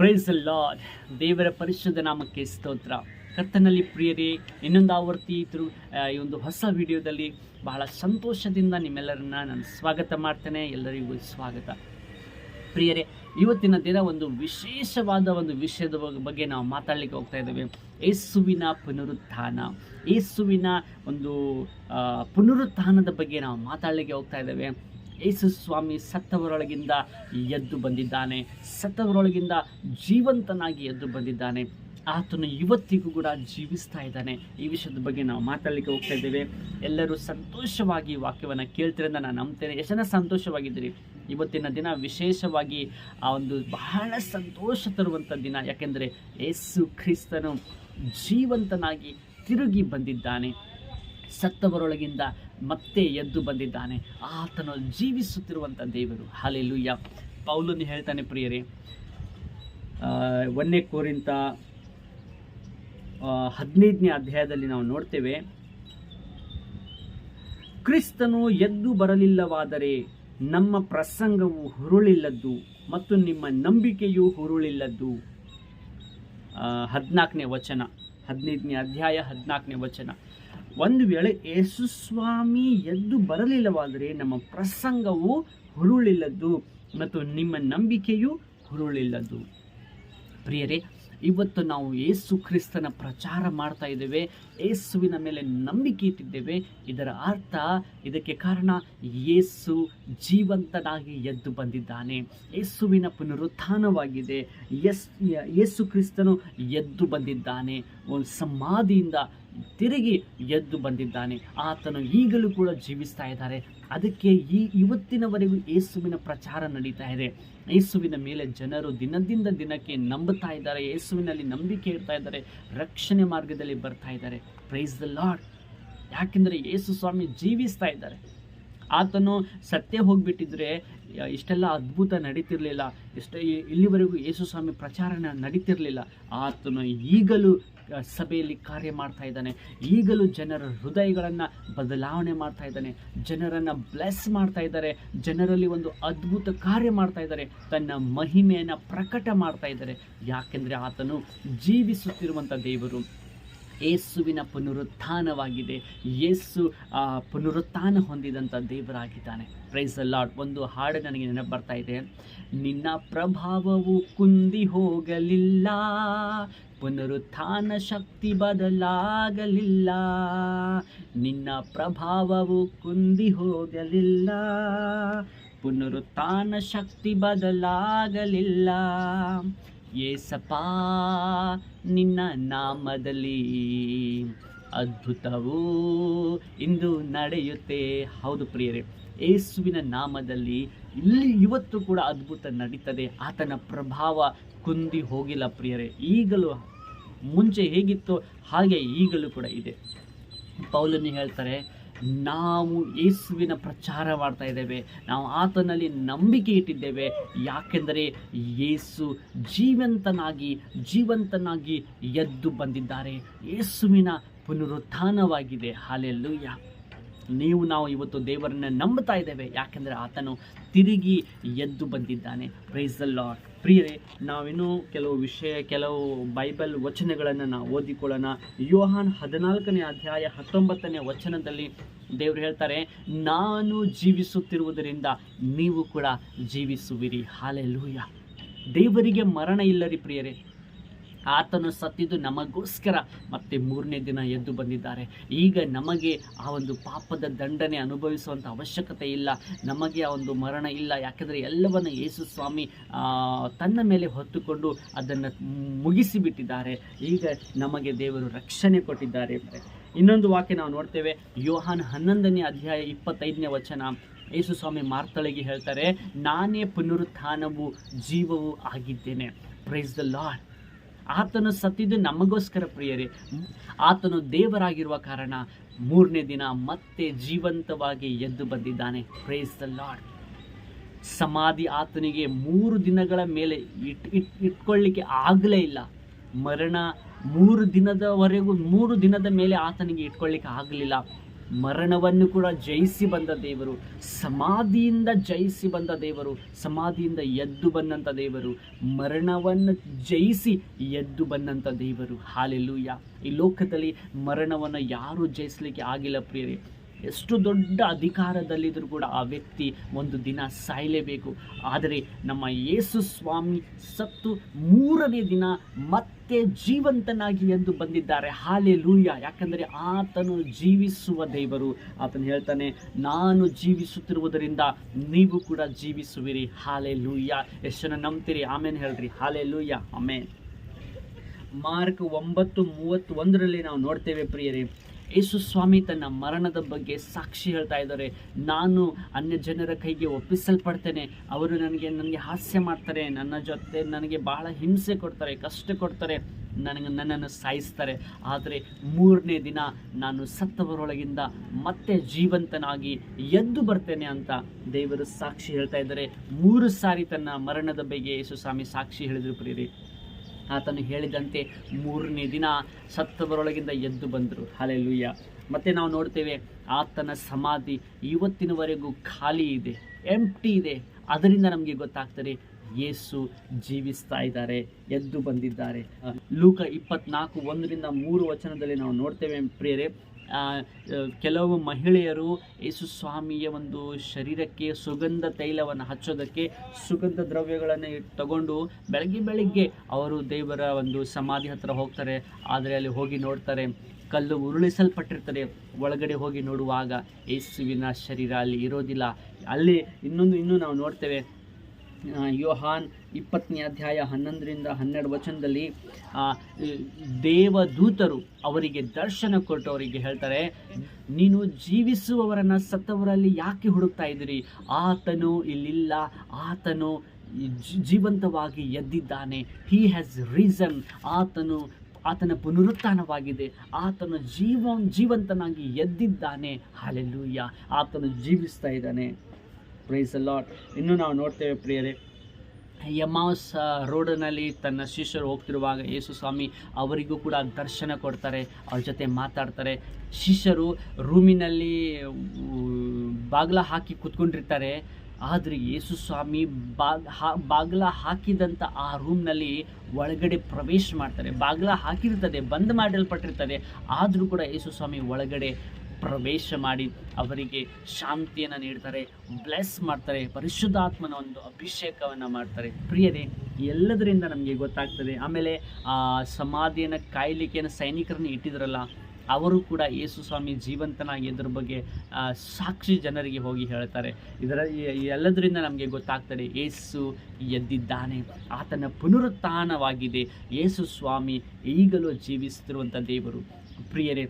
Price lord ದೇವರ ಪರಿಶುದ್ಧ ನಾಮಕ್ಕೆ ಸ್ತೋತ್ರ. ಕರ್ತನಲ್ಲಿ ಪ್ರಿಯರೇ, ಇನ್ನೊಂದು ಆವರ್ತಿ ಇದ್ರು ಈ ಒಂದು ಹೊಸ ವಿಡಿಯೋದಲ್ಲಿ ಬಹಳ ಸಂತೋಷದಿಂದ ನಿಮ್ಮೆಲ್ಲರನ್ನ ನಾನು ಸ್ವಾಗತ ಮಾಡ್ತೇನೆ, ಎಲ್ಲರಿಗೂ ಸ್ವಾಗತ. ಪ್ರಿಯರೇ, ಇವತ್ತಿನ ದಿನ ಒಂದು ವಿಶೇಷವಾದ ಒಂದು ವಿಷಯದ ಬಗ್ಗೆ ನಾವು ಮಾತಾಡಲಿಕ್ಕೆ ಹೋಗ್ತಾ ಇದ್ದೇವೆ. ಏಸುವಿನ ಪುನರುತ್ಥಾನ. ಏಸುವಿನ ಒಂದು ಪುನರುತ್ಥಾನದ ಬಗ್ಗೆ ನಾವು ಮಾತಾಡಲಿಕ್ಕೆ ಹೋಗ್ತಾ ಇದ್ದೇವೆ. ಯೇಸು ಸ್ವಾಮಿ ಸತ್ತವರೊಳಗಿಂದ ಎದ್ದು ಬಂದಿದ್ದಾನೆ, ಸತ್ತವರೊಳಗಿಂದ ಜೀವಂತನಾಗಿ ಎದ್ದು ಬಂದಿದ್ದಾನೆ. ಆತನು ಇವತ್ತಿಗೂ ಕೂಡ ಜೀವಿಸ್ತಾ ಇದ್ದಾನೆ. ಈ ವಿಷಯದ ಬಗ್ಗೆ ನಾವು ಮಾತಾಡಲಿಕ್ಕೆ ಹೋಗ್ತಾ ಇದ್ದೇವೆ. ಎಲ್ಲರೂ ಸಂತೋಷವಾಗಿ ವಾಕ್ಯವನ್ನು ಕೇಳ್ತಿರೋದ ನಾನು ನಂಬ್ತೇನೆ. ಎಷ್ಟು ಜನ ಸಂತೋಷವಾಗಿದ್ದೀರಿ? ಇವತ್ತಿನ ದಿನ ವಿಶೇಷವಾಗಿ ಆ ಒಂದು ಬಹಳ ಸಂತೋಷ ತರುವಂಥ ದಿನ. ಯಾಕೆಂದರೆ ಯೇಸು ಕ್ರಿಸ್ತನು ಜೀವಂತನಾಗಿ ತಿರುಗಿ ಬಂದಿದ್ದಾನೆ. ಸತ್ತವರೊಳಗಿಂದ ಮತ್ತೆ ಎದ್ದು ಬಂದಿದ್ದಾನೆ. ಆತನು ಜೀವಿಸುತ್ತಿರುವಂಥ ದೇವರು. ಹಾಲೆಲ್ಲೂಯ್ಯ ಪೌಲನ್ನು ಹೇಳ್ತಾನೆ ಪ್ರಿಯರೇ ಆ, ಒಂದನೇ ಕೋರಿಂತ ಹದಿನೈದನೇ ಅಧ್ಯಾಯದಲ್ಲಿ ನಾವು ನೋಡ್ತೇವೆ ಕ್ರಿಸ್ತನು ಎದ್ದು ಬರಲಿಲ್ಲವಾದರೆ ನಮ್ಮ ಪ್ರಸಂಗವು ಹುರುಳಿಲ್ಲದ್ದು ಮತ್ತು ನಿಮ್ಮ ನಂಬಿಕೆಯು ಹುರುಳಿಲ್ಲದ್ದು. ಹದಿನಾಲ್ಕನೇ ವಚನ ಹದಿನೈದನೇ ಅಧ್ಯಾಯ ಹದಿನಾಲ್ಕನೇ ವಚನ. ಒಂದು ವೇಳೆ ಯೇಸುಸ್ವಾಮಿ ಎದ್ದು ಬರಲಿಲ್ಲವಾದರೆ ನಮ್ಮ ಪ್ರಸಂಗವು ಹುರುಳಿಲ್ಲದ್ದು ಮತ್ತು ನಿಮ್ಮ ನಂಬಿಕೆಯು ಹುರುಳಿಲ್ಲದ್ದು. ಪ್ರಿಯರೇ, ಇವತ್ತು ನಾವು ಏಸು ಕ್ರಿಸ್ತನ ಪ್ರಚಾರ ಮಾಡ್ತಾ ಇದ್ದೇವೆ. ಏಸುವಿನ ಮೇಲೆ ನಂಬಿಕೆ ಇಟ್ಟಿದ್ದೇವೆ. ಇದರ ಅರ್ಥ ಇದಕ್ಕೆ ಕಾರಣ ಯೇಸು ಜೀವಂತನಾಗಿ ಎದ್ದು ಬಂದಿದ್ದಾನೆ. ಯೇಸುವಿನ ಪುನರುತ್ಥಾನವಾಗಿದೆ. ಎಸ್ ಯೇಸು ಕ್ರಿಸ್ತನು ಎದ್ದು ಬಂದಿದ್ದಾನೆ. ಒಂದು ಸಮಾಧಿಯಿಂದ ತಿರುಗಿ ಎದ್ದು ಬಂದಿದ್ದಾನೆ. ಆತನು ಈಗಲೂ ಕೂಡ ಜೀವಿಸ್ತಾ ಇದ್ದಾರೆ. ಅದಕ್ಕೆ ಈ ಇವತ್ತಿನವರೆಗೂ ಯೇಸುವಿನ ಪ್ರಚಾರ ನಡೀತಾ ಇದೆ. ಯೇಸುವಿನ ಮೇಲೆ ಜನರು ದಿನದಿಂದ ದಿನಕ್ಕೆ ನಂಬುತ್ತಾ ಇದ್ದಾರೆ. ಯೇಸುವಿನಲ್ಲಿ ನಂಬಿಕೆ ಇರ್ತಾ ಇದ್ದಾರೆ. ರಕ್ಷಣೆ ಮಾರ್ಗದಲ್ಲಿ ಬರ್ತಾ ಇದ್ದಾರೆ. ಪ್ರೈಸ್ ದ ಲಾಡ್ ಯಾಕೆಂದರೆ ಯೇಸು ಸ್ವಾಮಿ ಜೀವಿಸ್ತಾ ಇದ್ದಾರೆ. ಆತನು ಸತ್ಯ ಹೋಗಿಬಿಟ್ಟಿದ್ರೆ ಇಷ್ಟೆಲ್ಲ ಅದ್ಭುತ ನಡೀತಿರಲಿಲ್ಲ. ಇಷ್ಟ ಇಲ್ಲಿವರೆಗೂ ಯೇಸು ಸ್ವಾಮಿ ಪ್ರಚಾರ ನ- ನಡೀತಿರಲಿಲ್ಲ. ಆತನು ಈಗಲೂ ಸಭೆಯಲ್ಲಿ ಕಾರ್ಯ ಮಾಡ್ತಾ ಇದ್ದಾನೆ. ಈಗಲೂ ಜನರ ಹೃದಯಗಳನ್ನು ಬದಲಾವಣೆ ಮಾಡ್ತಾ ಇದ್ದಾನೆ. ಜನರನ್ನು ಬ್ಲೆಸ್ ಮಾಡ್ತಾ ಇದ್ದಾರೆ. ಜನರಲ್ಲಿ ಒಂದು ಅದ್ಭುತ ಕಾರ್ಯ ಮಾಡ್ತಾ ಇದ್ದಾರೆ. ತನ್ನ ಮಹಿಮೆಯನ್ನು ಪ್ರಕಟ ಮಾಡ್ತಾ ಇದ್ದಾರೆ. ಯಾಕೆಂದರೆ ಆತನು ಜೀವಿಸುತ್ತಿರುವಂಥ ದೇವರು. ಯೇಸುವಿನ ಪುನರುತ್ಥಾನವಾಗಿದೆ. ಯೇಸು ಪುನರುತ್ಥಾನ ಹೊಂದಿದಂಥ ದೇವರಾಗಿದ್ದಾನೆ. ಪ್ರೈಸ್ ಲಾರ್ಡ್ ಒಂದು ಹಾಡು ನನಗೆ ನೆನಪು ಬರ್ತಾ ಇದೆ. ನಿನ್ನ ಪ್ರಭಾವವು ಕುಂದಿ ಹೋಗಲಿಲ್ಲ, ಪುನರುತ್ಥಾನ ಶಕ್ತಿ ಬದಲಾಗಲಿಲ್ಲ. ನಿನ್ನ ಪ್ರಭಾವವು ಕುಂದಿ ಹೋಗಲಿಲ್ಲ, ಪುನರುತ್ಥಾನ ಶಕ್ತಿ ಬದಲಾಗಲಿಲ್ಲ. ಏಸಪ್ಪ, ನಿನ್ನ ನಾಮದಲ್ಲಿ ಅದ್ಭುತವು ಇಂದು ನಡೆಯುತ್ತೆ. ಹೌದು ಪ್ರಿಯರೇ ಏಸುವಿನ ನಾಮದಲ್ಲಿ ಇಲ್ಲಿ ಇವತ್ತು ಕೂಡ ಅದ್ಭುತ ನಡೀತದೆ. ಆತನ ಪ್ರಭಾವ ಕುಂದಿ ಹೋಗಿಲ್ಲ ಪ್ರಿಯರೇ. ಈಗಲೂ ಮುಂಚೆ ಹೇಗಿತ್ತು ಹಾಗೆ ಈಗಲೂ ಕೂಡ ಇದೆ. ಪೌಲನ್ನು ಹೇಳ್ತಾರೆ ನಾವು ಯೇಸುವಿನ ಪ್ರಚಾರ ಮಾಡ್ತಾ ಇದ್ದೇವೆ. ನಾವು ಆತನಲ್ಲಿ ನಂಬಿಕೆ ಇಟ್ಟಿದ್ದೇವೆ. ಯಾಕೆಂದರೆ ಯೇಸು ಜೀವಂತನಾಗಿ ಜೀವಂತನಾಗಿ ಎದ್ದು ಬಂದಿದ್ದಾರೆ. ಯೇಸುವಿನ ಪುನರುತ್ಥಾನವಾಗಿದೆ. ಹಾಲೆಲ್ಲೂಯ್ಯ ನೀವು ನಾವು ಇವತ್ತು ದೇವರನ್ನ ನಂಬ್ತಾ ಇದ್ದೇವೆ. ಯಾಕೆಂದರೆ ಆತನು ತಿರುಗಿ ಎದ್ದು ಬಂದಿದ್ದಾನೆ. ಪ್ರೈಸ್ ದ ಲಾರ್ಡ್ ಪ್ರಿಯರೇ, ನಾವಿನ್ನೂ ಕೆಲವು ವಿಷಯ, ಕೆಲವು ಬೈಬಲ್ ವಚನಗಳನ್ನು ನಾವು ಓದಿಕೊಳ್ಳೋಣ. ಯೋಹಾನ್ ಹದಿನಾಲ್ಕನೇ ಅಧ್ಯಾಯ ಹತ್ತೊಂಬತ್ತನೇ ವಚನದಲ್ಲಿ ದೇವರು ಹೇಳ್ತಾರೆ, ನಾನು ಜೀವಿಸುತ್ತಿರುವುದರಿಂದ ನೀವು ಕೂಡ ಜೀವಿಸುವಿರಿ. ಹಾಲೆಲ್ಲೂಯ ದೇವರಿಗೆ ಮರಣ ಇಲ್ಲರಿ ಪ್ರಿಯರೇ. ಆತನು ಸತ್ತಿದ್ದು ನಮಗೋಸ್ಕರ ಮತ್ತೆ ಮೂರನೇ ದಿನ ಎದ್ದು ಬಂದಿದ್ದಾರೆ. ಈಗ ನಮಗೆ ಆ ಒಂದು ಪಾಪದ ದಂಡನೆ ಅನುಭವಿಸುವಂಥ ಅವಶ್ಯಕತೆ ಇಲ್ಲ. ನಮಗೆ ಆ ಒಂದು ಮರಣ ಇಲ್ಲ. ಯಾಕೆಂದರೆ ಎಲ್ಲವನ್ನು ಯೇಸು ಸ್ವಾಮಿ ತನ್ನ ಮೇಲೆ ಹೊತ್ತುಕೊಂಡು ಅದನ್ನು ಮುಗಿಸಿಬಿಟ್ಟಿದ್ದಾರೆ. ಈಗ ನಮಗೆ ದೇವರು ರಕ್ಷಣೆ ಕೊಟ್ಟಿದ್ದಾರೆ ಇನ್ನೊಂದು ವಾಕ್ಯ ನಾವು ನೋಡ್ತೇವೆ. ಯೋಹಾನ್ ಹನ್ನೊಂದನೇ ಅಧ್ಯಾಯ ಇಪ್ಪತ್ತೈದನೇ ವಚನ. ಯೇಸು ಸ್ವಾಮಿ ಮಾರ್ತಳಿಗೆ ಹೇಳ್ತಾರೆ, ನಾನೇ ಪುನರುತ್ಥಾನವು ಜೀವವು ಆಗಿದ್ದೇನೆ. ಪ್ರೈಸ್ ದ ಲಾರ್ಡ್ ಆತನು ಸತ್ತಿದ್ದು ನಮಗೋಸ್ಕರ ಪ್ರಿಯರೇ. ಆತನು ದೇವರಾಗಿರುವ ಕಾರಣ ಮೂರನೇ ದಿನ ಮತ್ತೆ ಜೀವಂತವಾಗಿ ಎದ್ದು ಬಂದಿದ್ದಾನೆ. ಪ್ರೇಸ್ ದ ಲಾರ್ಡ್ ಸಮಾಧಿ ಆತನಿಗೆ ಮೂರು ದಿನಗಳ ಮೇಲೆ ಇಟ್ ಇಟ್, ಇಟ್ಕೊಳ್ಳಿಕ್ಕೆ ಆಗಲೇ ಇಲ್ಲ. ಮರಣ ಮೂರು ದಿನದವರೆಗೂ, ಮೂರು ದಿನದ ಮೇಲೆ ಆತನಿಗೆ ಇಟ್ಕೊಳ್ಳಿಕ್ಕೆ ಆಗಲಿಲ್ಲ. ಮರಣವನ್ನು ಕೂಡ ಜಯಿಸಿ ಬಂದ ದೇವರು, ಸಮಾಧಿಯಿಂದ ಜಯಿಸಿ ಬಂದ ದೇವರು, ಸಮಾಧಿಯಿಂದ ಎದ್ದು ಬಂದಂಥ ದೇವರು, ಮರಣವನ್ನು ಜಯಿಸಿ ಎದ್ದು ಬಂದಂಥ ದೇವರು. ಹಾಲೆಲ್ಲೂಯ್ಯ ಈ ಲೋಕದಲ್ಲಿ ಮರಣವನ್ನು ಯಾರೂ ಜಯಿಸಲಿಕ್ಕೆ ಆಗಿಲ್ಲ ಪ್ರಿಯರೇ. ಎಷ್ಟು ದೊಡ್ಡ ಅಧಿಕಾರದಲ್ಲಿದ್ದರೂ ಕೂಡ ಆ ವ್ಯಕ್ತಿ ಒಂದು ದಿನ ಸಾಯಲೇಬೇಕು. ಆದರೆ ನಮ್ಮ ಯೇಸು ಸ್ವಾಮಿ ಸತ್ತು ಮೂರನೇ ದಿನ ಮತ್ತೆ ಜೀವಂತನಾಗಿ ಎಂದು ಬಂದಿದ್ದಾರೆ. ಹಾಲೆ ಲೂಯ್ಯ ಯಾಕಂದರೆ ಆತನು ಜೀವಿಸುವ ದೇವರು. ಆತನು ಹೇಳ್ತಾನೆ, ನಾನು ಜೀವಿಸುತ್ತಿರುವುದರಿಂದ ನೀವು ಕೂಡ ಜೀವಿಸುವಿರಿ. ಹಾಲೆ ಲೂಯ್ಯ ಎಷ್ಟು ನಂಬ್ತೀರಿ. ಆಮೇಲೆ ಹೇಳ್ರಿ. ಹಾಲೆ ಲೂಯ್ಯ ಆಮೇಲೆ ಮಾರ್ಕ್ ಒಂಬತ್ತು ಮೂವತ್ತೊಂದರಲ್ಲಿ ನಾವು ನೋಡ್ತೇವೆ ಪ್ರಿಯರೇ ಯೇಸು ಸ್ವಾಮಿ ತನ್ನ ಮರಣದ ಬಗ್ಗೆ ಸಾಕ್ಷಿ ಹೇಳ್ತಾ ಇದ್ದಾರೆ. ನಾನು ಅನ್ಯ ಜನರ ಕೈಗೆ ಒಪ್ಪಿಸಲ್ಪಡ್ತೇನೆ. ಅವರು ನನಗೆ ನನಗೆ ಹಾಸ್ಯ ಮಾಡ್ತಾರೆ. ನನ್ನ ಜೊತೆ ನನಗೆ ಬಹಳ ಹಿಂಸೆ ಕೊಡ್ತಾರೆ, ಕಷ್ಟ ಕೊಡ್ತಾರೆ. ನನಗೆ ನನ್ನನ್ನು ಸಾಯಿಸ್ತಾರೆ. ಆದರೆ ಮೂರನೇ ದಿನ ನಾನು ಸತ್ತವರೊಳಗಿಂದ ಮತ್ತೆ ಜೀವಂತನಾಗಿ ಎದ್ದು ಬರ್ತೇನೆ ಅಂತ ದೇವರು ಸಾಕ್ಷಿ ಹೇಳ್ತಾ ಇದ್ದಾರೆ. ಮೂರು ಸಾರಿ ತನ್ನ ಮರಣದ ಬಗ್ಗೆ ಯೇಸು ಸ್ವಾಮಿ ಸಾಕ್ಷಿ ಹೇಳಿದ್ರು ಪ್ರಿಯರಿ. ಆತನು ಹೇಳಿದಂತೆ ಮೂರನೇ ದಿನ ಸತ್ತವರೊಳಗಿಂದ ಎದ್ದು ಬಂದರು. ಹಲೆಲುಯ್ಯ ಮತ್ತೆ ನಾವು ನೋಡ್ತೇವೆ ಆತನ ಸಮಾಧಿ ಇವತ್ತಿನವರೆಗೂ ಖಾಲಿ ಇದೆ ಎಂಪ್ಟಿ ಇದೆ. ಅದರಿಂದ ನಮಗೆ ಗೊತ್ತಾಗ್ತದೆ ಯೇಸು ಜೀವಿಸ್ತಾ ಇದ್ದಾರೆ, ಎದ್ದು ಬಂದಿದ್ದಾರೆ. ಲೂಕ ಇಪ್ಪತ್ನಾಲ್ಕು ಒಂದರಿಂದ ಮೂರು ವಚನದಲ್ಲಿ ನಾವು ನೋಡ್ತೇವೆ ಪ್ರಿಯರೇ ಕೆಲವು ಮಹಿಳೆಯರು ಯೇಸು ಸ್ವಾಮಿಯ ಒಂದು ಶರೀರಕ್ಕೆ ಸುಗಂಧ ತೈಲವನ್ನು ಹಚ್ಚೋದಕ್ಕೆ ಸುಗಂಧ ದ್ರವ್ಯಗಳನ್ನು ತಗೊಂಡು ಬೆಳಗ್ಗೆ ಬೆಳಗ್ಗೆ ಅವರು ದೇವರ ಒಂದು ಸಮಾಧಿ ಹತ್ರ ಹೋಗ್ತಾರೆ. ಆದರೆ ಅಲ್ಲಿ ಹೋಗಿ ನೋಡ್ತಾರೆ, ಕಲ್ಲು ಉರುಳಿಸಲ್ಪಟ್ಟಿರ್ತಾರೆ ಒಳಗಡೆ ಹೋಗಿ ನೋಡುವಾಗ ಯೇಸುವಿನ ಶರೀರ ಅಲ್ಲಿ ಇರೋದಿಲ್ಲ. ಅಲ್ಲಿ ಇನ್ನೊಂದು, ಇನ್ನೂ ನಾವು ನೋಡ್ತೇವೆ ಯೋಹಾನ್ ಇಪ್ಪತ್ತನೇ ಅಧ್ಯಾಯ ಹನ್ನೊಂದರಿಂದ ಹನ್ನೆರಡು ವಚನದಲ್ಲಿ ದೇವದೂತರು ಅವರಿಗೆ ದರ್ಶನ ಕೊಟ್ಟು ಅವರಿಗೆ ಹೇಳ್ತಾರೆ, ನೀನು ಜೀವಿಸುವವರನ್ನು ಸತ್ತವರಲ್ಲಿ ಯಾಕೆ ಹುಡುಕ್ತಾ ಇದ್ದೀರಿ? ಆತನು ಇಲ್ಲಿಲ್ಲ, ಆತನು ಜೀವಂತವಾಗಿ ಎದ್ದಿದ್ದಾನೆ. ಹಿ ಹ್ಯಾಸ್ ರೀಸನ್ ಆತನು, ಆತನ ಪುನರುತ್ಥಾನವಾಗಿದೆ. ಆತನು ಜೀವ ಜೀವಂತನಾಗಿ ಎದ್ದಿದ್ದಾನೆ. ಹಾಲೆಲ್ಲೂಯ್ಯ ಆತನು ಜೀವಿಸ್ತಾ ಇದ್ದಾನೆ. ಪ್ರೈಸ್ ಲಾಟ್ ಇನ್ನು ನಾವು ನೋಡ್ತೇವೆ ಪ್ರಿಯರೇ ಯಮಾಸ್ ರೋಡಿನಲ್ಲಿ ತನ್ನ ಶಿಷ್ಯರು ಹೋಗ್ತಿರುವಾಗ ಯೇಸು ಸ್ವಾಮಿ ಅವರಿಗೂ ಕೂಡ ದರ್ಶನ ಕೊಡ್ತಾರೆ, ಅವ್ರ ಜೊತೆ ಮಾತಾಡ್ತಾರೆ. ಶಿಷ್ಯರು ರೂಮಿನಲ್ಲಿ ಬಾಗಿಲ ಹಾಕಿ ಕೂತ್ಕೊಂಡಿರ್ತಾರೆ. ಆದರೆ ಯೇಸು ಸ್ವಾಮಿ ಬಾಗ್, ಹಾ, ಬಾಗಿಲ ಹಾಕಿದಂಥ ಆ ರೂಮ್ನಲ್ಲಿ ಒಳಗಡೆ ಪ್ರವೇಶ ಮಾಡ್ತಾರೆ. ಬಾಗಿಲ ಹಾಕಿರ್ತದೆ, ಬಂದ್ ಮಾಡಲ್ಪಟ್ಟಿರ್ತದೆ. ಆದರೂ ಕೂಡ ಯೇಸು ಸ್ವಾಮಿ ಒಳಗಡೆ ಪ್ರವೇಶ ಮಾಡಿ ಅವರಿಗೆ ಶಾಂತಿಯನ್ನು ನೀಡ್ತಾರೆ ಬ್ಲೆಸ್ ಮಾಡ್ತಾರೆ, ಪರಿಶುದ್ಧಾತ್ಮನ ಒಂದು ಅಭಿಷೇಕವನ್ನು ಮಾಡ್ತಾರೆ. ಪ್ರಿಯರೇ, ಎಲ್ಲದರಿಂದ ನಮಗೆ ಗೊತ್ತಾಗ್ತದೆ. ಆಮೇಲೆ ಆ ಸಮಾಧಿಯನ್ನು ಕಾಯಲಿಕೆಯನ್ನು ಸೈನಿಕರನ್ನು ಇಟ್ಟಿದ್ರಲ್ಲ, ಅವರು ಕೂಡ ಯೇಸು ಸ್ವಾಮಿ ಜೀವಂತನಾಗಿ ಇದ್ರ ಬಗ್ಗೆ ಸಾಕ್ಷಿ ಜನರಿಗೆ ಹೋಗಿ ಹೇಳ್ತಾರೆ. ಇದರ ಎಲ್ಲದರಿಂದ ನಮಗೆ ಗೊತ್ತಾಗ್ತದೆ, ಯೇಸು ಎದ್ದಿದ್ದಾನೆ, ಆತನ ಪುನರುತ್ಥಾನವಾಗಿದೆ. ಯೇಸು ಸ್ವಾಮಿ ಈಗಲೂ ಜೀವಿಸುತ್ತಿರುವಂಥ ದೇವರು. ಪ್ರಿಯರೇ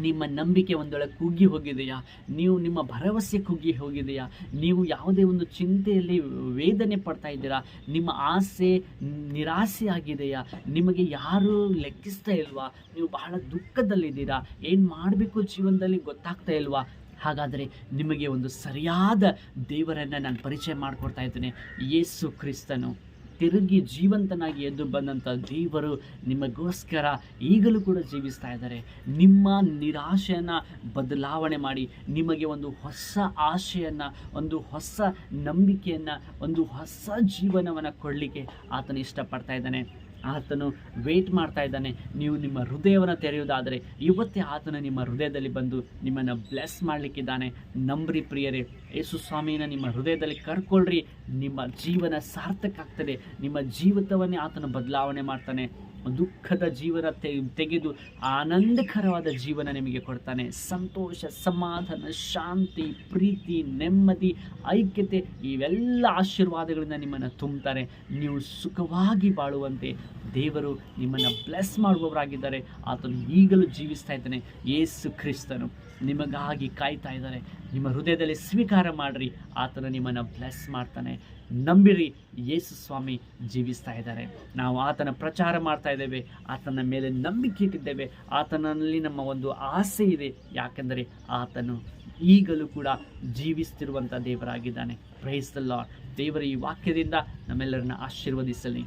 ನಿಮ್ಮ ನಂಬಿಕೆ ಒಂದೊಳಗೆ ಕುಗ್ಗಿ ಹೋಗಿದೆಯಾ? ನೀವು ನಿಮ್ಮ ಭರವಸೆ ಕುಗ್ಗಿ ಹೋಗಿದೆಯಾ? ನೀವು ಯಾವುದೇ ಒಂದು ಚಿಂತೆಯಲ್ಲಿ ವೇದನೆ ಪಡ್ತಾ ಇದ್ದೀರಾ? ನಿಮ್ಮ ಆಸೆ ನಿರಾಸೆ ಆಗಿದೆಯಾ? ನಿಮಗೆ ಯಾರು ಲೆಕ್ಕಿಸ್ತಾ ಇಲ್ವಾ? ನೀವು ಬಹಳ ದುಃಖದಲ್ಲಿದ್ದೀರಾ? ಏನು ಮಾಡಬೇಕು ಜೀವನದಲ್ಲಿ ಗೊತ್ತಾಗ್ತಾ ಇಲ್ವಾ? ಹಾಗಾದರೆ ನಿಮಗೆ ಒಂದು ಸರಿಯಾದ ದೇವರನ್ನು ನಾನು ಪರಿಚಯ ಮಾಡಿಕೊಡ್ತಾ ಇದ್ದೇನೆ. ಯೇಸು ಕ್ರಿಸ್ತನು. ತಿರುಗಿ ಜೀವಂತನಾಗಿ ಎದ್ದು ಬಂದಂಥ ದೇವರು ನಿಮಗೋಸ್ಕರ ಈಗಲೂ ಕೂಡ ಜೀವಿಸ್ತಾ ಇದ್ದಾರೆ. ನಿಮ್ಮ ನಿರಾಶೆಯನ್ನು ಬದಲಾವಣೆ ಮಾಡಿ, ನಿಮಗೆ ಒಂದು ಹೊಸ ಆಶೆಯನ್ನು ಒಂದು ಹೊಸ ನಂಬಿಕೆಯನ್ನು, ಒಂದು ಹೊಸ ಜೀವನವನ್ನು ಕೊಡಲಿಕ್ಕೆ ಆತನು ಇಷ್ಟಪಡ್ತಾ ಇದ್ದಾನೆ. ಆತನು ವೇಟ್ ಮಾಡ್ತಾ ಇದ್ದಾನೆ. ನೀವು ನಿಮ್ಮ ಹೃದಯವನ್ನು ತೆರೆಯುವುದಾದರೆ ಇವತ್ತೇ ಆತನು ನಿಮ್ಮ ಹೃದಯದಲ್ಲಿ ಬಂದು ನಿಮ್ಮನ್ನು ಬ್ಲೆಸ್ ಮಾಡಲಿಕ್ಕಿದ್ದಾನೆ. ನಂಬ್ರಿ ಪ್ರಿಯರೇ ಯೇಸು ಸ್ವಾಮಿನ ನಿಮ್ಮ ಹೃದಯದಲ್ಲಿ ಕರ್ಕೊಳ್ರಿ ನಿಮ್ಮ ಜೀವನ ಸಾರ್ಥಕ ಆಗ್ತದೆ ನಿಮ್ಮ ಜೀವಿತವನ್ನೇ ಆತನು ಬದಲಾವಣೆ ಮಾಡ್ತಾನೆ. ದುಃಖದ ಜೀವನ ತೆಗೆದು ಆನಂದಕರವಾದ ಜೀವನ ನಿಮಗೆ ಕೊಡ್ತಾನೆ. ಸಂತೋಷ, ಸಮಾಧಾನ, ಶಾಂತಿ, ಪ್ರೀತಿ, ನೆಮ್ಮದಿ, ಐಕ್ಯತೆ ಇವೆಲ್ಲ ಆಶೀರ್ವಾದಗಳಿಂದ ನಿಮ್ಮನ್ನು ತುಂಬ್ತಾರೆ. ನೀವು ಸುಖವಾಗಿ ಬಾಳುವಂತೆ ದೇವರು ನಿಮ್ಮನ್ನು ಬ್ಲೆಸ್ ಮಾಡುವವರಾಗಿದ್ದಾರೆ. ಆತನು ಈಗಲೂ ಜೀವಿಸ್ತಾ ಇದ್ದಾನೆ. ಯೇಸು ಕ್ರಿಸ್ತನು ನಿಮಗಾಗಿ ಕಾಯ್ತಾ ಇದ್ದಾರೆ. ನಿಮ್ಮ ಹೃದಯದಲ್ಲಿ ಸ್ವೀಕಾರ ಮಾಡಿರಿ. ಆತನು ನಿಮ್ಮನ್ನು ಬ್ಲೆಸ್ ಮಾಡ್ತಾನೆ. ನಂಬಿರಿ, ಯೇಸು ಸ್ವಾಮಿ ಜೀವಿಸ್ತಾ ಇದ್ದಾರೆ. ನಾವು ಆತನ ಪ್ರಚಾರ ಮಾಡ್ತಾ ಇದ್ದೇವೆ ಆತನ ಮೇಲೆ ನಂಬಿಕೆ ಇಟ್ಟಿದ್ದೇವೆ. ಆತನಲ್ಲಿ ನಮ್ಮ ಒಂದು ಆಸೆ ಇದೆ. ಯಾಕೆಂದರೆ ಆತನು ಈಗಲೂ ಕೂಡ ಜೀವಿಸ್ತಿರುವಂಥ ದೇವರಾಗಿದ್ದಾನೆ. ಪ್ರೈಸ್ ದ ಲಾರ್ಡ್ ದೇವರ ಈ ವಾಕ್ಯದಿಂದ ನಮ್ಮೆಲ್ಲರನ್ನ ಆಶೀರ್ವದಿಸಲಿ.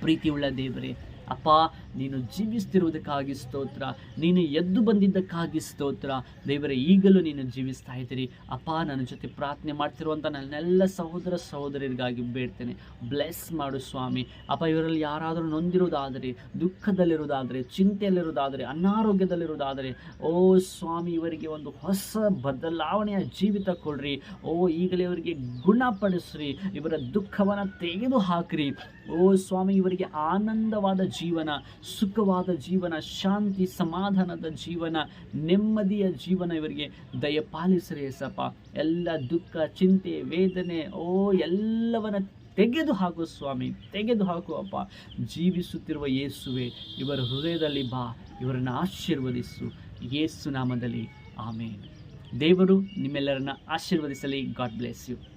ಪ್ರೀತಿಯುಳ್ಳ ದೇವರೇ ಅಪ್ಪ, ನೀನು ಜೀವಿಸ್ತಿರುವುದಕ್ಕಾಗಿ ಸ್ತೋತ್ರ, ನೀನು ಎದ್ದು ಬಂದಿದ್ದಕ್ಕಾಗಿ ಸ್ತೋತ್ರ. ದೇವರೇ, ಈಗಲೂ ನೀನು ಜೀವಿಸ್ತಾ ಇದ್ದೀರಿ. ಅಪ್ಪ, ನನ್ನ ಜೊತೆ ಪ್ರಾರ್ಥನೆ ಮಾಡ್ತಿರುವಂಥ ನನ್ನೆಲ್ಲ ಸಹೋದರ ಸಹೋದರಿಗಾಗಿ ಬೇಡ್ತೇನೆ. ಬ್ಲೆಸ್ ಮಾಡು ಸ್ವಾಮಿ. ಅಪ್ಪ, ಇವರಲ್ಲಿ ಯಾರಾದರೂ ನೊಂದಿರುವುದಾದರೆ, ದುಃಖದಲ್ಲಿರುವುದಾದರೆ, ಚಿಂತೆಯಲ್ಲಿರುವುದಾದರೆ, ಅನಾರೋಗ್ಯದಲ್ಲಿರುವುದಾದರೆ, ಓ ಸ್ವಾಮಿ, ಇವರಿಗೆ ಒಂದು ಹೊಸ ಬದಲಾವಣೆಯ ಜೀವಿತ ಕೊಡ್ರಿ. ಓ, ಈಗಲೇ ಇವರಿಗೆ ಗುಣಪಡಿಸ್ರಿ. ಇವರ ದುಃಖವನ್ನು ತೆಗೆದು ಹಾಕ್ರಿ ಓ ಸ್ವಾಮಿ, ಇವರಿಗೆ ಆನಂದವಾದ ಜೀವನ, ಸುಖವಾದ ಜೀವನ, ಶಾಂತಿ, ಸಮಾಧಾನದ ಜೀವನ, ನೆಮ್ಮದಿಯ ಜೀವನ ಇವರಿಗೆ ದಯಪಾಲಿಸ್ರಿ ಸಪ ಎಲ್ಲ ದುಃಖ, ಚಿಂತೆ, ವೇದನೆ, ಓ ಎಲ್ಲವನ್ನ ತೆಗೆದು ಹಾಕು ಸ್ವಾಮಿ, ತೆಗೆದು ಹಾಕು ಅಪ್ಪ. ಜೀವಿಸುತ್ತಿರುವ ಯೇಸುವೆ, ಇವರ ಹೃದಯದಲ್ಲಿ ಬಾ, ಇವರನ್ನು ಆಶೀರ್ವದಿಸು. ಯೇಸು ನಾಮದಲ್ಲಿ ಆಮೇಲೆ ದೇವರು ನಿಮ್ಮೆಲ್ಲರನ್ನ ಆಶೀರ್ವದಿಸಲಿ. God bless you.